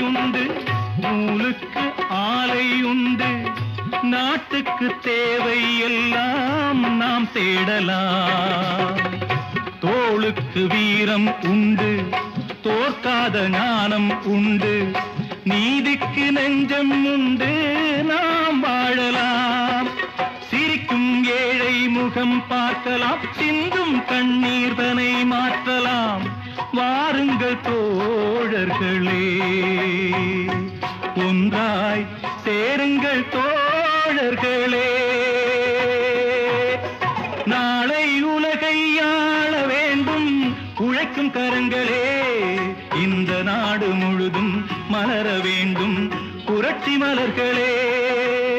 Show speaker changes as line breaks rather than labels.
ஆலையுண்டு. நூலுக்கு ஆலையுண்டு. நாட்டுக்கு தேவை எல்லாம் நாம் தேடலாம். தோளுக்கு வீரம் உண்டு. தோற்காத ஞானம் உண்டு. நீதிக்கு நெஞ்சம் உண்டு. நாம் வாழலாம். சிரிக்கும் ஏழை முகம் பார்க்கலாம். சிந்தும் கண்ணீர்தனை மாற்றலாம். வாருங்கள் போ தோழர்களே ஒன்றாய் சேருங்கள் தோழர்களே. நாளை உலகை ஆள வேண்டும் உழைக்கும் கரங்களே. இந்த நாடு முழுதும் மலர வேண்டும் புரட்சி மலர்களே.